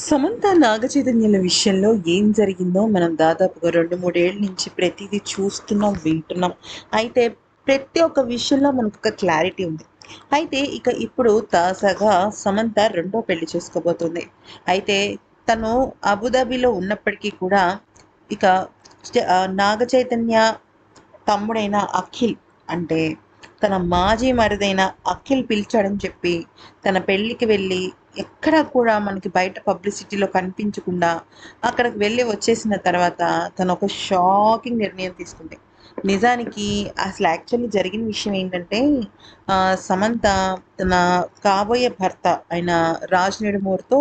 సమంత నాగచైతన్యుల విషయంలో ఏం జరిగిందో మనం దాదాపుగా రెండు మూడేళ్ళ నుంచి ప్రతిదీ చూస్తున్నాం వింటున్నాం. అయితే ప్రతి ఒక్క విషయంలో మనకు ఒక క్లారిటీ ఉంది. అయితే ఇక ఇప్పుడు తాజాగా సమంత రెండో పెళ్ళి చేసుకోబోతుంది. అయితే తను అబుదాబిలో ఉన్నప్పటికీ కూడా ఇక నాగచైతన్య తమ్ముడైన అఖిల్ అంటే తన మాజీ మరిదైన అఖిల్ పిలిచాడని చెప్పి తన పెళ్ళికి వెళ్ళి ఎక్కడ కూడా మనకి బయట పబ్లిసిటీలో కనిపించకుండా అక్కడికి వెళ్ళి వచ్చేసిన తర్వాత తను ఒక షాకింగ్ నిర్ణయం తీసుకుంది. నిజానికి అసలు యాక్చువల్లీ జరిగిన విషయం ఏంటంటే ఆ, సమంత తన కాబోయే భర్త అయిన రాజ్ నెడుమూర్తో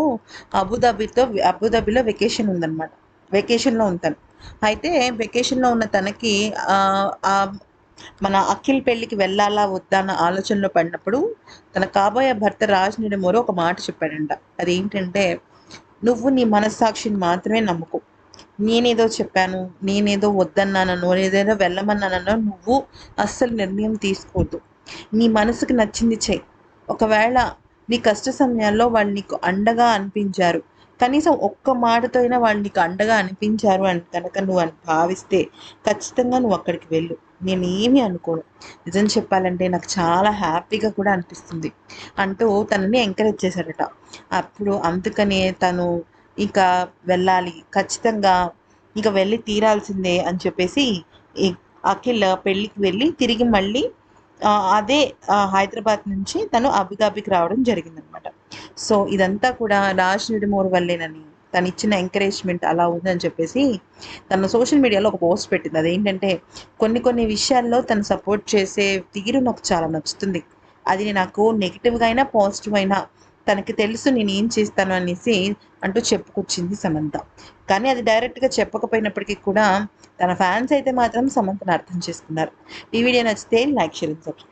అబుదాబితో అబుదాబిలో వెకేషన్ ఉందన్నమాట. వెకేషన్లో ఉంటాను అయితే వెకేషన్లో ఉన్న తనకి ఆ మన అఖిల్ పెళ్ళికి వెళ్ళాలా వద్దా అన్న ఆలోచనలో పడినప్పుడు తన కాబోయే భర్త రాజ్ నిడమూరు ఒక మాట చెప్పాడంట. అదేంటంటే నువ్వు నీ మనస్సాక్షిని మాత్రమే నమ్ముకో. నేనేదో చెప్పాను నేనేదో వద్దన్నానో నేనేదో వెళ్ళమన్నానో నువ్వు అస్సలు నిర్ణయం తీసుకోవద్దు. నీ మనసుకు నచ్చింది చెయ్యి ఒకవేళ నీ కష్ట సమయాల్లో వాళ్ళు నీకు అండగా అనిపించారు కనీసం ఒక్క మాటతో అయినా వాళ్ళు నీకు అండగా అనిపించారు అని కనుక నువ్వు అని భావిస్తే ఖచ్చితంగా నువ్వు అక్కడికి వెళ్ళు. నేను అనుకోను. నిజం చెప్పాలంటే నాకు చాలా హ్యాపీగా కూడా అనిపిస్తుంది. అంటూ తనని ఎంకరేజ్ చేశాడట. అప్పుడు అందుకనే తను ఇక వెళ్ళాలి. ఖచ్చితంగా ఇక వెళ్ళి తీరాల్సిందే అని చెప్పేసి అఖిల్ పెళ్ళికి వెళ్ళి తిరిగి మళ్ళీ అదే హైదరాబాద్ నుంచి తను అబుదాబికి రావడం జరిగిందనమాట. సో ఇదంతా కూడా రాజ్ నిడుమూరు వల్లేనని తను ఇచ్చిన ఎంకరేజ్మెంట్ అలా ఉందని చెప్పేసి తన సోషల్ మీడియాలో ఒక పోస్ట్ పెట్టింది. అదేంటంటే కొన్ని కొన్ని విషయాల్లో తను సపోర్ట్ చేసే తీరు నాకు చాలా నచ్చుతుంది. అది నాకు నెగిటివ్గా అయినా పాజిటివ్ అయినా తనకి తెలుసు నేను ఏం చేస్తాను అనేసి అంటూ చెప్పుకొచ్చింది సమంత. కానీ అది డైరెక్ట్గా చెప్పకపోయినప్పటికీ కూడా తన ఫ్యాన్స్ అయితే మాత్రం సమంతను అర్థం చేసుకున్నారు. ఈ వీడియో నచ్చితే లైక్ షేర్ సబ్స్క్రైబ్.